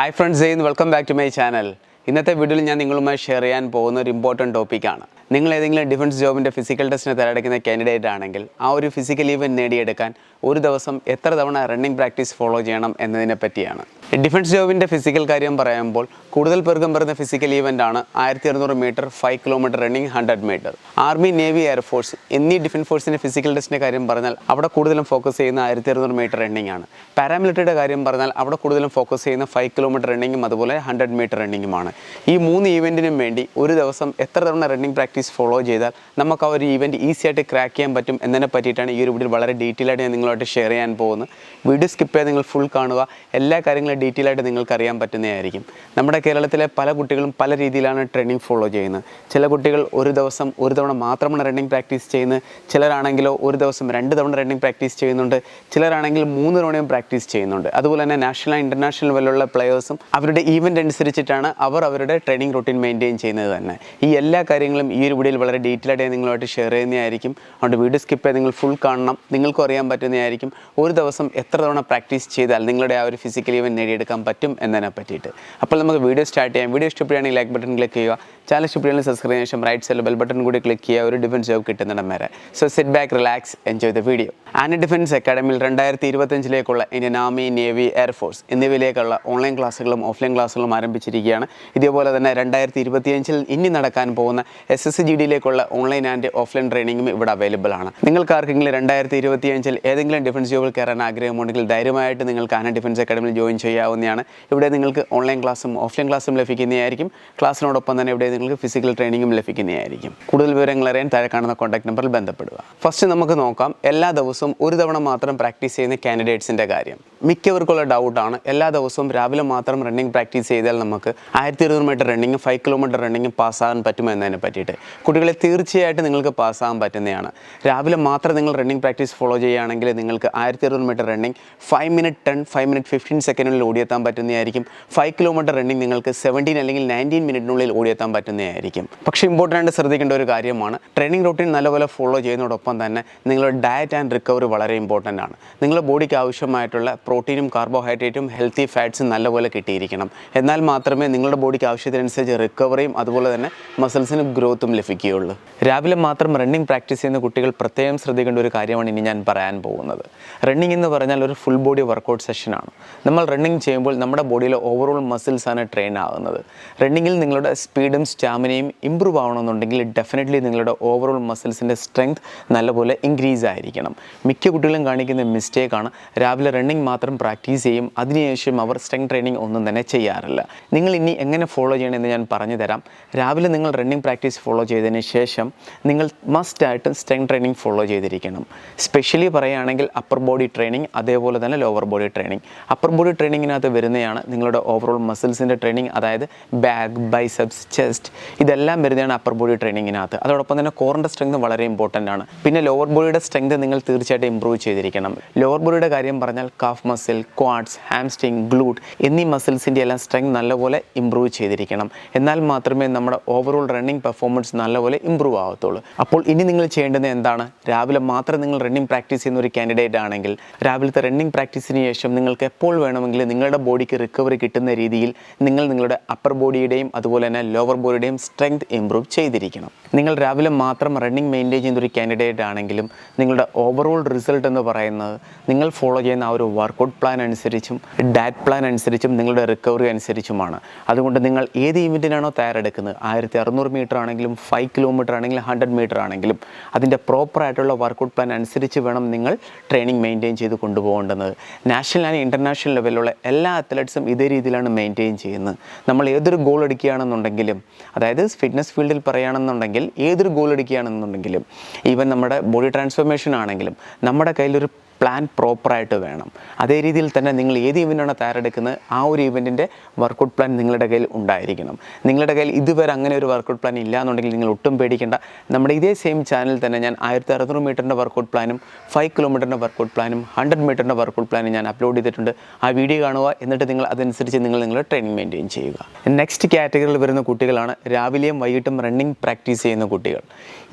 Hi friends ചെയ്യുന്നു welcome back to my channel ഇന്നത്തെ വീഡിയോയിൽ ഞാൻ നിങ്ങളുമായി ഷെയർ ചെയ്യാൻ പോകുന്ന ഒരു ഇമ്പോർട്ടന്റ് ടോപ്പിക്കാണ് നിങ്ങൾ ഏതെങ്കിലും ഡിഫൻസ് ജോബിന്റെ ഫിസിക്കൽ ടെസ്റ്റിന് തയ്യാറെടുക്കുന്ന കാൻഡിഡേറ്റ് ആണെങ്കിൽ ആ ഒരു ഫിസിക്കൽ ഈവന്റ് നേടിയെടുക്കാൻ ഒരു ദിവസം എത്ര തവണ റണ്ണിങ് പ്രാക്ടീസ് ഫോളോ ചെയ്യണം എന്നതിനെ പറ്റിയാണ്. ഡിഫൻസ് ജോബിന്റെ ഫിസിക്കൽ കാര്യം പറയുമ്പോൾ കൂടുതൽ പേർക്കും വരുന്ന ഫിസിക്കൽ ഈവന്റ് ആണ് ആയിരത്തി അറുന്നൂറ് metre five kilometre running hundred metre army navy air force എന്നീ ഡിഫൻസ് ഫോഴ്സിന്റെ ഫിസിക്കൽ ടെസ്റ്റിന്റെ കാര്യം പറഞ്ഞാൽ അവിടെ കൂടുതലും ഫോക്കസ് ചെയ്യുന്ന ആയിരത്തി അറുന്നൂറ് മീറ്റർ റണ്ണിംഗ് ആണ് പാരാമിലിറ്ററിയുടെ കാര്യം പറഞ്ഞാൽ അവിടെ കൂടുതലും ഫോക്കസ് ചെയ്യുന്ന ഫൈവ് കിലോമീറ്റർ റണ്ണിങ്ങും അതുപോലെ ഹൺഡ്രഡ് മീറ്റർ റണ്ണിങ്ങുമാണ് ഈ മൂന്ന് ഈവന്റിനും വേണ്ടി ഒരു ദിവസം എത്ര തവണ റണ്ണിങ് പ്രാക്ടീസ് ഫോളോ ചെയ്താൽ നമുക്ക് ആ ഒരു ഈവന്റ് ഈസി ആയിട്ട് ക്രാക്ക് ചെയ്യാൻ പറ്റും എന്നതിനെ പറ്റിയിട്ടാണ് ഈ ഒരു വീഡിയോ വളരെ ഡീറ്റെയിൽ ആയിട്ട് ഞാൻ നിങ്ങളോട്ട് ഷെയർ ചെയ്യാൻ പോകുന്നത്. വീഡിയോ സ്കിപ്പ് ചെയ്ത് നിങ്ങൾ ഫുൾ കാണുക. എല്ലാ കാര്യങ്ങളും ഡീറ്റെയിൽ ആയിട്ട് നിങ്ങൾക്ക് അറിയാൻ പറ്റുന്നതായിരിക്കും. നമ്മുടെ കേരളത്തിലെ പല കുട്ടികളും പല രീതിയിലാണ് ട്രെയിനിങ് ഫോളോ ചെയ്യുന്നത്. ചില കുട്ടികൾ ഒരു ദിവസം ഒരു തവണ മാത്രമാണ് റണ്ണിങ് പ്രാക്ടീസ് ചെയ്യുന്നത്. ചിലരാണെങ്കിലോ ഒരു ദിവസം രണ്ട് തവണ റണ്ണിങ് പ്രാക്ടീസ് ചെയ്യുന്നുണ്ട്. ചിലരാണെങ്കിൽ മൂന്ന് തവണയും പ്രാക്ടീസ് ചെയ്യുന്നുണ്ട്. അതുപോലെ തന്നെ നാഷണൽ ഇന്റർനാഷണൽ ലെവലിലുള്ള പ്ലെയേഴ്സും അവരുടെ ഈവന്റ് അനുസരിച്ചിട്ടാണ് അവർ അവരുടെ ട്രെയിനിങ് റൂട്ടീൻ മെയിന്റെയിൻ ചെയ്യുന്നത് തന്നെ. ഈ എല്ലാ കാര്യങ്ങളും ഈ ഒരു വീഡിയോയിൽ വളരെ ഡീറ്റെയിൽ ആയിട്ട് നിങ്ങളുമായിട്ട് ഷെയർ ചെയ്യുന്നതായിരിക്കും. അതുകൊണ്ട് വീഡിയോ സ്കിപ്പ് ചെയ്ത് നിങ്ങൾ ഫുൾ കാണണം. നിങ്ങൾക്കും അറിയാൻ പറ്റുന്നതായിരിക്കും ഒരു ദിവസം എത്ര തവണ പ്രാക്ടീസ് ചെയ്താൽ നിങ്ങളുടെ ആ ഒരു ഫിസിക്കലി ഇവൻ നേടിയെടുക്കാൻ പറ്റും എന്നതിനെ പറ്റിയിട്ട് അപ്പോൾ നമുക്ക് വീഡിയോ സ്റ്റാർട്ട് ചെയ്യാം. വീഡിയോ ഇഷ്ടപ്പെടുകയാണെങ്കിൽ ലൈക്ക് ബട്ടൺ ക്ലിക്ക് ചെയ്യുക. ചാനൽ ഇഷ്ടപ്പെടുകയാണെങ്കിൽ സബ്സ്ക്രൈബ് ശേഷം റൈറ്റ് സൈഡിൽ ബെൽ ബട്ടൺ കൂടി ക്ലിക്ക് ചെയ്യുക ഒരു ഡിഫൻസ് ജോബ് കിട്ടുന്നിടം വരെ. So set back relax enjoy the video and defence അക്കാഡമിയിൽ രണ്ടായിരത്തി ഇരുപത്തഞ്ചിലേക്കുള്ള Indian army navy air force എന്നിവയിലേക്കുള്ള online ക്ലാസ്സുകളും ഓഫ്ലൈൻ ക്ലാസ്സുകളും ആരംഭിച്ചിരിക്കുകയാണ്. ഇതേപോലെ തന്നെ രണ്ടായിരത്തി ഇരുപത്തിയഞ്ചിൽ ഇനി നടക്കാൻ പോകുന്ന എസ് എസ് ജി ഡിയിലേക്കുള്ള ഓൺലൈൻ ആൻഡ് ഓഫ്ലൈൻ ട്രെയിനിങ്ങും ഇവിടെ അവൈലബിൾ ആണ്. നിങ്ങൾക്ക് ആർക്കെങ്കിലും രണ്ടായിരത്തി ഇരുപത്തിയഞ്ചിൽ ഏതെങ്കിലും ഡിഫൻസ് ജോബിൽ കയറാൻ ആഗ്രഹമുണ്ടെങ്കിൽ ധൈര്യമായിട്ട് നിങ്ങൾക്ക് ആന ഡിഫൻസ് അക്കാഡമിയിൽ ജോയിൻ ചെയ്യാവുന്നതാണ്. ഇവിടെ നിങ്ങൾക്ക് ഓൺലൈൻ ക്ലാസ്സും ഓഫ്ലൈൻ ക്ലാസ്സും ലഭിക്കുന്നതായിരിക്കും. ക്ലാസ്സിനോടൊപ്പം തന്നെ ഇവിടെ നിങ്ങൾക്ക് ഫിസിക്കൽ ട്രെയിനിങ്ങും ലഭിക്കുന്നതായിരിക്കും. കൂടുതൽ വിവരങ്ങൾ അറിയാൻ താഴെ കാണുന്ന കോൺടാക്ട് നമ്പറിൽ ബന്ധപ്പെടുക. ഫസ്റ്റ് നമുക്ക് നോക്കാം എല്ലാ ദിവസവും ഒരു തവണ മാത്രം പ്രാക്ടീസ് ചെയ്യുന്ന കാൻഡിഡേറ്റ്സിന്റെ കാര്യം. മിക്കവർക്കുള്ള ഡൗട്ടാണ് എല്ലാ ദിവസവും രാവിലെ മാത്രം റണ്ണിങ് പ്രാക്ടീസ് ചെയ്താൽ നമുക്ക് ആയിരത്തി ഇരുന്നൂറ് metre running five kilometre running പാസ്സാകാൻ പറ്റുമോ എന്നതിനെ പറ്റിയിട്ട്. കുട്ടികളെ തീർച്ചയായിട്ടും നിങ്ങൾക്ക് പാസ്സാകാൻ പറ്റുന്നതാണ്. രാവിലെ മാത്രം നിങ്ങൾ റണ്ണിങ് പ്രാക്ടീസ് ഫോളോ ചെയ്യുകയാണെങ്കിൽ നിങ്ങൾക്ക് ആയിരത്തി ഇരുന്നൂറ് metre running five minute ten five minute fifteen സെക്കൻഡിനുള്ളിൽ ഓടിയെത്താൻ പറ്റുന്നതായിരിക്കും. ഫൈവ് കിലോമീറ്റർ റണ്ണിങ് നിങ്ങൾക്ക് സെവന്റീൻ അല്ലെങ്കിൽ നയന്റീൻ മിനിറ്റിനുള്ളിൽ ഓടിയെത്താൻ പറ്റുന്നതായിരിക്കും. പക്ഷേ ഇമ്പോർട്ടന്റ് ആയിട്ട് ശ്രദ്ധിക്കേണ്ട ഒരു കാര്യമാണ്. ട്രെയിനിങ് റൂട്ടീൻ നല്ലപോലെ ഫോളോ ചെയ്യുന്നതോടൊപ്പം തന്നെ നിങ്ങളുടെ ഡയറ്റ് ആൻഡ് റിക്കവറി വളരെ ഇമ്പോർട്ടന്റ് ആണ്. നിങ്ങളുടെ ബോഡിക്ക് ആവശ്യമായിട്ടുള്ള പ്രോട്ടീനും കാർബോഹൈഡ്രേറ്റും ഹെൽത്തി ഫാറ്റ്സും നല്ലപോലെ കിട്ടിയിരിക്കണം. എന്നാൽ മാത്രമേ നിങ്ങളുടെ ബോഡിക്ക് ആവശ്യത്തിനനുസരിച്ച് റിക്കവറിയും അതുപോലെ തന്നെ മസിൽസിന് ഗ്രോത്തും ലഭിക്കുകയുള്ളൂ. രാവിലെ മാത്രം റണ്ണിങ് പ്രാക്ടീസ് ചെയ്യുന്ന കുട്ടികൾ പ്രത്യേകം ശ്രദ്ധിക്കേണ്ട ഒരു കാര്യമാണ് ഇനി ഞാൻ പറയാൻ പോകുന്നത്. റണ്ണിങ് എന്ന് പറഞ്ഞാൽ ഒരു ഫുൾ ബോഡി വർക്കൗട്ട് സെഷനാണ് നമ്മൾ റണ്ണിങ് ചെയ്യുമ്പോൾ നമ്മുടെ ബോഡിയിലെ ഓവറോൾ മസിൽസാണ് ട്രെയിൻ ആകുന്നത് റണ്ണിങ്ങിൽ നിങ്ങളുടെ സ്പീഡും സ്റ്റാമിനയും ഇമ്പ്രൂവ് ആവണമെന്നുണ്ടെങ്കിൽ ഡെഫിനറ്റ്ലി നിങ്ങളുടെ ഓവറോൾ മസിൽസിന്റെ സ്ട്രെങ്ത് നല്ലപോലെ ഇൻക്രീസ് ആയിരിക്കണം. മിക്ക കുട്ടികളും കാണിക്കുന്ന മിസ്റ്റേക്കാണ് രാവിലെ റണ്ണിങ് മാത്രം പ്രാക്ടീസ് ചെയ്യും അതിനുശേഷം അവർ സ്ട്രെങ് ട്രെയിനിങ് ഒന്നും തന്നെ ചെയ്യാറില്ല. നിങ്ങൾ ഇനി എങ്ങനെ ഫോളോ ചെയ്യണമെന്ന് ഞാൻ പറഞ്ഞു തരാം. രാവിലെ നിങ്ങൾ റണ്ണിങ് പ്രാക്ടീസ് ഫോളോ ചെയ്തതിന് ശേഷം നിങ്ങൾ മസ്റ്റ് ആയിട്ടും സ്ട്രെങ് ട്രെയിനിങ് ഫോളോ ചെയ്തിരിക്കണം. സ്പെഷ്യലി പറയുകയാണെങ്കിൽ അപ്പർ ബോഡി ട്രെയിനിങ് അതേപോലെ തന്നെ lower body training upper body ട്രെയിനിങ്ങിനകത്ത് വരുന്നതാണ് നിങ്ങളുടെ ഓവറോൾ മസിൽസിന്റെ ട്രെയിനിങ് അതായത് ബാക്ക് ബൈസെപ്സ് ചെസ്റ്റ് ഇതെല്ലാം വരുന്നതാണ് അപ്പർ ബോഡി ട്രെയിനിങ്ങിനകത്ത് അതോടൊപ്പം തന്നെ കോറിന്റെ സ്ട്രെങ്ത് വളരെ ഇമ്പോർട്ടന്റ് ആണ്. പിന്നെ ലോവർ ബോഡിയുടെ സ്ട്രെങ്ത് നിങ്ങൾ തീർച്ചയായിട്ടും ഇമ്പ്രൂവ് ചെയ്തിരിക്കണം. ലോവർ ബോഡിയുടെ കാര്യം പറഞ്ഞാൽ calf muscle quads hamstring glute എന്നീ മസിൽസിന്റെ എല്ലാം സ്ട്രെങ്ത് നല്ലപോലെ ഇമ്പ്രൂവ് ചെയ്തിരിക്കണം. എന്നാൽ മാത്രമേ നമ്മുടെ ഓവറോൾ റണ്ണിങ് പെർഫോമൻസ് നല്ലപോലെ ഇമ്പ്രൂവ് ആവത്തുള്ളൂ. അപ്പോൾ ഇനി നിങ്ങൾ ചെയ്യേണ്ടത് എന്താണ്? രാവിലെ മാത്രം നിങ്ങൾ റണ്ണിങ് പ്രാക്ടീസ് ചെയ്യുന്ന ഒരു കാൻഡിഡേറ്റ് ആണെങ്കിൽ രാവിലത്തെ റണ്ണിങ് പ്രാക്ടീസിന് ശേഷം നിങ്ങൾക്ക് എപ്പോൾ വേണമെങ്കിലും നിങ്ങളുടെ ബോഡിക്ക് റിക്കവറി കിട്ടുന്ന രീതിയിൽ നിങ്ങൾ നിങ്ങളുടെ അപ്പർ ബോഡിയുടെയും അതുപോലെ തന്നെ ലോവർ ബോഡിയുടെയും സ്ട്രെങ്ത് ഇമ്പ്രൂവ് ചെയ്തിരിക്കണം. നിങ്ങൾ രാവിലെ മാത്രം റണ്ണിങ് മെയിന്റെയിൻ ചെയ്യുന്ന ഒരു കാൻഡിഡേറ്റ് ആണെങ്കിലും നിങ്ങളുടെ ഓവറോൾ റിസൾട്ട് എന്ന് പറയുന്നത് നിങ്ങൾ ഫോളോ ചെയ്യുന്ന ആ ഒരു വർക്കൗട്ട് പ്ലാൻ അനുസരിച്ചും ഡയറ്റ് പ്ലാൻ അനുസരിച്ചും നിങ്ങളുടെ റിക്കവറി അനുസരിച്ചുമാണ്. അതുകൊണ്ട് നിങ്ങൾ ഏത് ഇവന്റിനാണോ തയ്യാറെടുക്കുന്നത് ആയിരത്തി അറുന്നൂറ് മീറ്റർ ആണെങ്കിലും ഫൈവ് കിലോമീറ്റർ ആണെങ്കിലും ഹൺഡ്രഡ് മീറ്റർ ആണെങ്കിലും അതിന്റെ പ്രോപ്പർ ആയിട്ടുള്ള വർക്കൗട്ട് പ്ലാൻ അനുസരിച്ച് വേണം നിങ്ങൾ ട്രെയിനിങ് മെയിന്റെയിൻ ചെയ്ത് കൊണ്ടുപോകേണ്ടത്. നാഷണൽ ആൻഡ് ഇന്റർനാഷണൽ ലെവലിലുള്ള എല്ലാ അത്ലറ്റ്സും ഇതേ രീതിയിലാണ് മെയിന്റെയിൻ ചെയ്യുന്നത്. നമ്മൾ ഏതൊരു ഗോൾ എടുക്കുകയാണെന്നുണ്ടെങ്കിലും അതായത് ഫിറ്റ്നസ് ഫീൽഡിൽ പറയുകയാണെന്നുണ്ടെങ്കിൽ ഏതൊരു ഗോൾ അടിക്കുകയാണെന്നുണ്ടെങ്കിലും ഈവൻ നമ്മുടെ ബോഡി ട്രാൻസ്ഫോർമേഷൻ ആണെങ്കിലും നമ്മുടെ കയ്യിലൊരു പ്ലാൻ പ്രോപ്പറായിട്ട് വേണം. അതേ രീതിയിൽ തന്നെ നിങ്ങൾ ഏത് ഇവന്റാണ് തയ്യാറെടുക്കുന്നത് ആ ഒരു ഇവന്റിന്റെ വർക്കൗട്ട് പ്ലാൻ നിങ്ങളുടെ കയ്യിൽ ഉണ്ടായിരിക്കണം. നിങ്ങളുടെ കയ്യിൽ ഇതുവരെ അങ്ങനെ ഒരു വർക്കൗട്ട് പ്ലാൻ ഇല്ല എന്നുണ്ടെങ്കിൽ നിങ്ങൾ ഒട്ടും പേടിക്കേണ്ട. നമ്മുടെ ഇതേ സെയിം ചാനൽ തന്നെ ഞാൻ ആയിരത്തി അറുന്നൂറ് മീറ്ററിന്റെ വർക്കൗട്ട് പ്ലാനും ഫൈവ് കിലോമീറ്ററിന്റെ വർക്കൗട്ട് പ്ലാനും ഹൺഡ്രഡ് മീറ്ററിന്റെ വർക്കൗട്ട് പ്ലാനും ഞാൻ അപ്ലോഡ് ചെയ്തിട്ടുണ്ട്. ആ വീഡിയോ കാണുക എന്നിട്ട് നിങ്ങൾ അതനുസരിച്ച് നിങ്ങൾ നിങ്ങളുടെ ട്രെയിനിങ് മെയിന്റെയിൻ ചെയ്യുക. നെക്സ്റ്റ് കാറ്റഗറിയിൽ വരുന്ന കുട്ടികളാണ് രാവിലെയും വൈകിട്ടും റണ്ണിങ് പ്രാക്ടീസ് ചെയ്യുന്ന കുട്ടികൾ.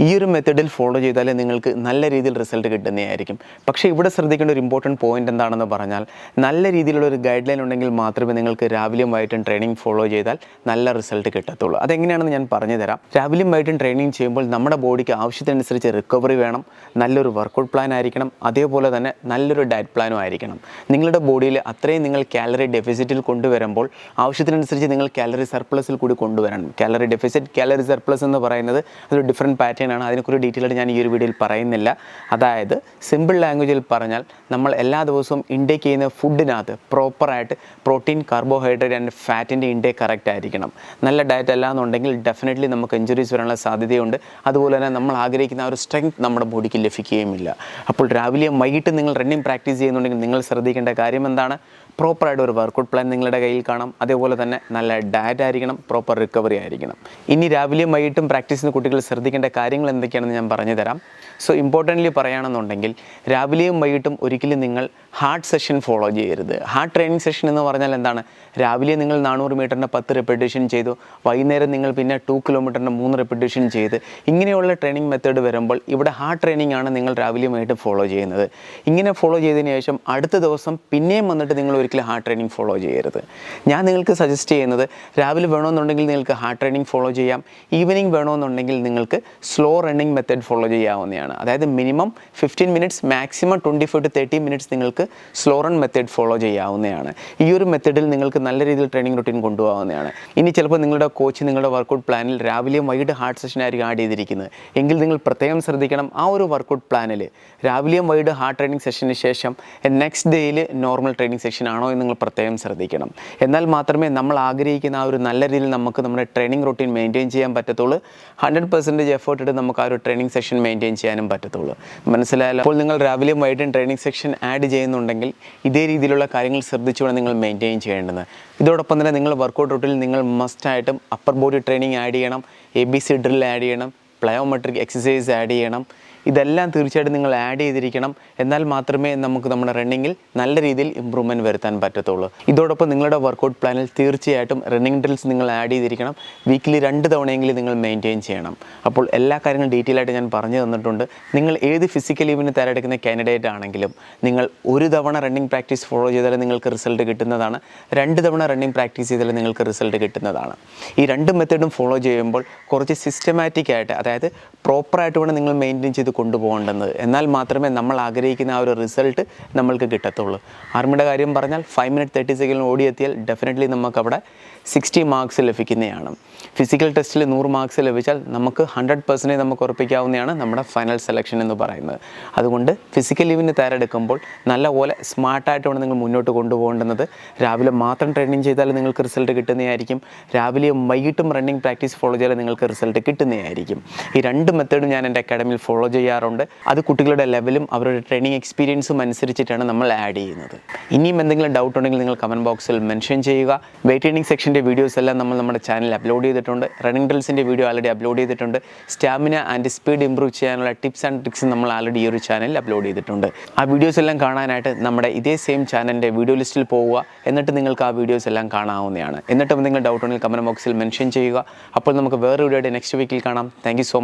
ഈ ഒരു മെത്തേഡിൽ ഫോളോ ചെയ്താലേ നിങ്ങൾക്ക് നല്ല രീതിയിൽ റിസൾട്ട് കിട്ടുന്നതായിരിക്കും. പക്ഷേ ഇവിടെ ശ്രദ്ധിക്കേണ്ട ഒരു ഇമ്പോർട്ടന്റ് പോയിന്റ് എന്താണെന്ന് പറഞ്ഞാൽ നല്ല രീതിയിലുള്ള ഒരു ഗൈഡ് ലൈൻ ഉണ്ടെങ്കിൽ മാത്രമേ നിങ്ങൾക്ക് രാവിലെയും വൈകിട്ടും ട്രെയിനിങ് ഫോളോ ചെയ്താൽ നല്ല റിസൾട്ട് കിട്ടത്തുള്ളൂ. അതെങ്ങനെയാണെന്ന് ഞാൻ പറഞ്ഞു തരാം രാവിലെയും വൈകിട്ടും ട്രെയിനിങ് ചെയ്യുമ്പോൾ നമ്മുടെ ബോഡിക്ക് ആവശ്യത്തിനനുസരിച്ച് റിക്കവറി വേണം നല്ലൊരു വർക്കൗട്ട് പ്ലാൻ ആയിരിക്കണം അതേപോലെ തന്നെ നല്ലൊരു ഡയറ്റ് പ്ലാനും ആയിരിക്കണം. നിങ്ങളുടെ ബോഡിയിൽ അത്രയും നിങ്ങൾ കാലറി ഡെഫിസിറ്റിൽ കൊണ്ടുവരുമ്പോൾ ആവശ്യത്തിനനുസരിച്ച് നിങ്ങൾ കാലറി സർപ്ലസിൽ കൂടി കൊണ്ടുവരണം. കാലറി ഡെഫിസിറ്റ് കാലറി സർപ്ലസ് എന്ന് പറയുന്നത് അതൊരു ഡിഫറെന്റ് പാറ്റേൺ ആണ്. അതിനെക്കുറിച്ച് ഡീറ്റെയിൽ ആയിട്ട് ഞാൻ ഈ ഒരു വീഡിയോയിൽ പറയുന്നില്ല. അതായത് സിമ്പിൾ ലാംഗ്വേജിൽ പറഞ്ഞാൽ നമ്മൾ എല്ലാ ദിവസവും ഇൻടേക്ക് ചെയ്യുന്ന ഫുഡിനകത്ത് പ്രോപ്പറായിട്ട് പ്രോട്ടീൻ കാർബോഹൈഡ്രേറ്റ് ആൻഡ് ഫാറ്റിന്റെ ഇൻടേക്ക് കറക്റ്റ് ആയിരിക്കണം. നല്ല ഡയറ്റ് അല്ല എന്നുണ്ടെങ്കിൽ ഡെഫിനറ്റ്ലി നമുക്ക് ഇഞ്ചുറീസ് വരാനുള്ള സാധ്യതയുണ്ട്. അതുപോലെ തന്നെ നമ്മൾ ആഗ്രഹിക്കുന്ന ആ ഒരു സ്ട്രെങ്ത് നമ്മുടെ ബോഡിക്ക് ലഭിക്കുകയുമില്ല. അപ്പോൾ രാവിലെയും വൈകിട്ട് നിങ്ങൾ റണ്ണിങ് പ്രാക്ടീസ് ചെയ്യുന്നുണ്ടെങ്കിൽ നിങ്ങൾ ശ്രദ്ധിക്കേണ്ട കാര്യം എന്താണ്? പ്രോപ്പറായിട്ട് ഒരു വർക്കൗട്ട് പ്ലാൻ നിങ്ങളുടെ കയ്യിൽ കാണാം. അതേപോലെ തന്നെ നല്ല ഡയറ്റ് ആയിരിക്കണം പ്രോപ്പർ റിക്കവറി ആയിരിക്കണം. ഇനി രാവിലെയും വൈകിട്ടും പ്രാക്ടീസ് ചെയ്യുന്ന കുട്ടികൾ ശ്രദ്ധിക്കേണ്ട കാര്യങ്ങൾ എന്തൊക്കെയാണെന്ന് ഞാൻ പറഞ്ഞു തരാം സോ ഇമ്പോർട്ടന്റ്ലി പറയുകയാണെന്നുണ്ടെങ്കിൽ രാവിലെയും വൈകിട്ടും ഒരിക്കലും നിങ്ങൾ ഹാർട്ട് സെഷൻ ഫോളോ ചെയ്യരുത്. ഹാർട്ട് ട്രെയിനിങ് സെഷൻ എന്ന് പറഞ്ഞാൽ എന്താണ്? രാവിലെ നിങ്ങൾ നാനൂറ് മീറ്ററിന്റെ പത്ത് റെപ്പിറ്റേഷൻ ചെയ്തു വൈകുന്നേരം നിങ്ങൾ പിന്നെ ടു കിലോമീറ്ററിന്റെ മൂന്ന് റെപ്പിറ്റേഷൻ ചെയ്ത് ഇങ്ങനെയുള്ള ട്രെയിനിങ് മെത്തേഡ് വരുമ്പോൾ ഇവിടെ ഹാർട്ട് ട്രെയിനിങ് ആണ് നിങ്ങൾ രാവിലെയും വൈകിട്ടും ഫോളോ ചെയ്യുന്നത്. ഇങ്ങനെ ഫോളോ ചെയ്തതിന് ശേഷം അടുത്ത ദിവസം പിന്നെയും വന്നിട്ട് നിങ്ങൾ ഒരിക്കലും ഹാർട്ട് ട്രെയിനിങ് ഫോളോ ചെയ്യരുത്. ഞാൻ നിങ്ങൾക്ക് സജസ്റ്റ് ചെയ്യുന്നത് രാവിലെ വേണമെന്നുണ്ടെങ്കിൽ നിങ്ങൾക്ക് ഹാർട്ട് ട്രെയിനിങ് ഫോളോ ചെയ്യാം ഈവനിങ് വേണമെന്നുണ്ടെങ്കിൽ നിങ്ങൾക്ക് സ്ലോ റണ്ണിങ് മെത്തേഡ് ഫോളോ ചെയ്യാവുന്നതാണ്. അതായത് minimum fifteen minutes maximum twenty five to thirty minutes നിങ്ങൾക്ക് സ്ലോ റൺ മെത്തേഡ് ഫോളോ ചെയ്യാവുന്നതാണ്. ഈ ഒരു മെത്തേഡിൽ നിങ്ങൾക്ക് നല്ല രീതിയിൽ ട്രെയിനിങ് റൊട്ടീൻ കൊണ്ടുപോകാവുന്നതാണ്. ഇനി ചിലപ്പോൾ നിങ്ങളുടെ കോച്ച് നിങ്ങളുടെ വർക്കൗട്ട് പ്ലാനിൽ രാവിലെയും വൈകിട്ട് ഹാർട്ട് സെഷൻ ആയിരിക്കും ആഡ് ചെയ്തിരിക്കുന്നത്. എങ്കിൽ നിങ്ങൾ പ്രത്യേകം ശ്രദ്ധിക്കണം ആ ഒരു വർക്കൗട്ട് പ്ലാനിൽ രാവിലെയും വൈകിട്ട് ഹാർഡ് ട്രെയിനിങ് സെഷന് ശേഷം നെക്സ്റ്റ് ഡേയിൽ നോർമൽ ട്രെയിനിങ് സെഷൻ ആണോ എന്ന് നിങ്ങൾ പ്രത്യേകം ശ്രദ്ധിക്കണം. എന്നാൽ മാത്രമേ നമ്മൾ ആഗ്രഹിക്കുന്ന ആ ഒരു നല്ല രീതിയിൽ നമുക്ക് നമ്മുടെ ട്രെയിനിങ് റൊട്ടീൻ മെയിന്റെയിൻ ചെയ്യാൻ പറ്റത്തുള്ളൂ. ഹൺഡ്രഡ് പെർസെന്റേജ് എഫേർട്ട് ഇട്ട് നമുക്ക് ആ ഒരു ട്രെയിനിങ് സെഷൻ മെയിന്റെയിൻ ചെയ്യാനും പറ്റത്തുള്ളൂ. മനസ്സിലായാലും അപ്പോൾ നിങ്ങൾ രാവിലെയും വൈകിട്ടും ട്രെയിനിങ് സെക്ഷൻ ആഡ് ചെയ്യുന്നുണ്ടെങ്കിൽ ഇതേ രീതിയിലുള്ള കാര്യങ്ങൾ ശ്രദ്ധിച്ചുകൊണ്ട് നിങ്ങൾ മെയിന്റെയിൻ ചെയ്യേണ്ടത്. ഇതോടൊപ്പം തന്നെ നിങ്ങൾ വർക്കൗട്ട് റൂട്ടിൽ നിങ്ങൾ മസ്റ്റായിട്ടും അപ്പർ ബോഡി ട്രെയിനിങ് ആഡ് ചെയ്യണം. A B C drill add ചെയ്യണം. പ്ലയോമെട്രിക് എക്സസൈസ് ആഡ് ചെയ്യണം. ഇതെല്ലാം തീർച്ചയായിട്ടും നിങ്ങൾ ആഡ് ചെയ്തിരിക്കണം. എന്നാൽ മാത്രമേ നമുക്ക് നമ്മുടെ റണ്ണിങ്ങിൽ നല്ല രീതിയിൽ ഇമ്പ്രൂവ്മെന്റ് വരുത്താൻ പറ്റത്തുള്ളൂ. ഇതോടൊപ്പം നിങ്ങളുടെ വർക്കൗട്ട് പ്ലാനിൽ തീർച്ചയായിട്ടും റണ്ണിങ് ഡ്രിൽസ് നിങ്ങൾ ആഡ് ചെയ്തിരിക്കണം. വീക്കിലി രണ്ട് തവണയെങ്കിലും നിങ്ങൾ മെയിന്റെയിൻ ചെയ്യണം. അപ്പോൾ എല്ലാ കാര്യങ്ങളും ഡീറ്റെയിൽ ആയിട്ട് ഞാൻ പറഞ്ഞു തന്നിട്ടുണ്ട്. നിങ്ങൾ ഏത് ഫിസിക്കൽ ഇവിന് തയ്യാറെടുക്കുന്ന കാൻഡിഡേറ്റ് ആണെങ്കിലും നിങ്ങൾ ഒരു തവണ റണ്ണിങ് പ്രാക്ടീസ് ഫോളോ ചെയ്താൽ നിങ്ങൾക്ക് റിസൾട്ട് കിട്ടുന്നതാണ്. രണ്ട് തവണ റണ്ണിങ് പ്രാക്ടീസ് ചെയ്താൽ നിങ്ങൾക്ക് റിസൾട്ട് കിട്ടുന്നതാണ്. ഈ രണ്ട് മെത്തേഡും ഫോളോ ചെയ്യുമ്പോൾ കുറച്ച് സിസ്റ്റമാറ്റിക് ആയിട്ട് അതായത് പ്രോപ്പറായിട്ട് വേണം നിങ്ങൾ മെയിന്റെയിൻ ചെയ്ത് കൊണ്ടുപോകേണ്ടത്. എന്നാൽ മാത്രമേ നമ്മൾ ആഗ്രഹിക്കുന്ന ആ ഒരു റിസൾട്ട് നമ്മൾക്ക് കിട്ടത്തുള്ളൂ. ആർമിയുടെ കാര്യം പറഞ്ഞാൽ ഫൈവ് മിനിറ്റ് തേർട്ടി സെക്കൻഡ് ഓടിയെത്തിയാൽ ഡെഫിനറ്റ്ലി നമുക്കവിടെ സിക്സ്റ്റി മാർക്സ് ലഭിക്കുന്നതാണ്. ഫിസിക്കൽ ടെസ്റ്റിൽ നൂറ് മാർക്സ് ലഭിച്ചാൽ നമുക്ക് ഹൺഡ്രഡ് പെർസെന്റേജ് നമുക്ക് ഉറപ്പിക്കാവുന്നതാണ് നമ്മുടെ ഫൈനൽ സെലക്ഷൻ എന്ന് പറയുന്നത്. അതുകൊണ്ട് ഫിസിക്കൽ ലീവിന് തയ്യാറെടുക്കുമ്പോൾ നല്ലപോലെ സ്മാർട്ടായിട്ട് വേണം നിങ്ങൾ മുന്നോട്ട് കൊണ്ടുപോകേണ്ടത് രാവിലെ മാത്രം ട്രെയിനിങ് ചെയ്താൽ നിങ്ങൾക്ക് റിസൾട്ട് കിട്ടുന്നതായിരിക്കും. രാവിലെയും വൈകിട്ടും റണ്ണിങ് പ്രാക്ടീസ് ഫോളോ ചെയ്താൽ നിങ്ങൾക്ക് റിസൾട്ട് കിട്ടുന്നതായിരിക്കും. ഈ രണ്ട് മെത്തേഡും ഞാൻ എന്റെ അക്കാഡമിയിൽ ഫോളോ ചെയ്യാറുണ്ട്. അത് കുട്ടികളുടെ ലെവലും അവരുടെ ട്രെയിനിങ് എക്സ്പീരിയൻസും അനുസരിച്ചിട്ടാണ് നമ്മൾ ആഡ് ചെയ്യുന്നത്. ഇനിയും എന്തെങ്കിലും ഡൗട്ട് ഉണ്ടെങ്കിൽ നിങ്ങൾ കമന്റ് ബോക്സിൽ മെൻഷൻ ചെയ്യുക. വെയിറ്റ് ട്രെയിനിങ് സെക്ഷന്റെ വീഡിയോസ് എല്ലാം നമ്മൾ നമ്മുടെ ചാനലിൽ അപ്ലോഡ് ചെയ്തിട്ടുണ്ട്. റണ്ണിങ് ഡ്രിൽസിന്റെ വീഡിയോ ആൾറെഡി അപ്ലോഡ് ചെയ്തിട്ടുണ്ട്. സ്റ്റാമിന ആൻഡ് സ്പീഡ് ഇംപ്രൂവ് ചെയ്യാനുള്ള ടിപ്സ് ആൻഡ് ട്രിക്സ് നമ്മൾ ആൾറെഡി ഈ ഒരു ചാനലിൽ അപ്ലോഡ് ചെയ്തിട്ടുണ്ട്. ആ വീഡിയോസ് എല്ലാം കാണാനായിട്ട് നമ്മുടെ ഇതേ സെയിം ചാനലിന്റെ വീഡിയോ ലിസ്റ്റിൽ പോവുക. എന്നിട്ട് നിങ്ങൾക്ക് ആ വീഡിയോസ് എല്ലാം കാണാവുന്നതാണ്. എന്നിട്ടും നിങ്ങൾ ഡൗട്ട് ഉണ്ടെങ്കിൽ കമന്റ് ബോക്സിൽ മെൻഷൻ ചെയ്യുക. അപ്പോൾ നമുക്ക് വേറെ വീഡിയോയുടെ നെക്സ്റ്റ് വീക്കിൽ കാണാം. Thank so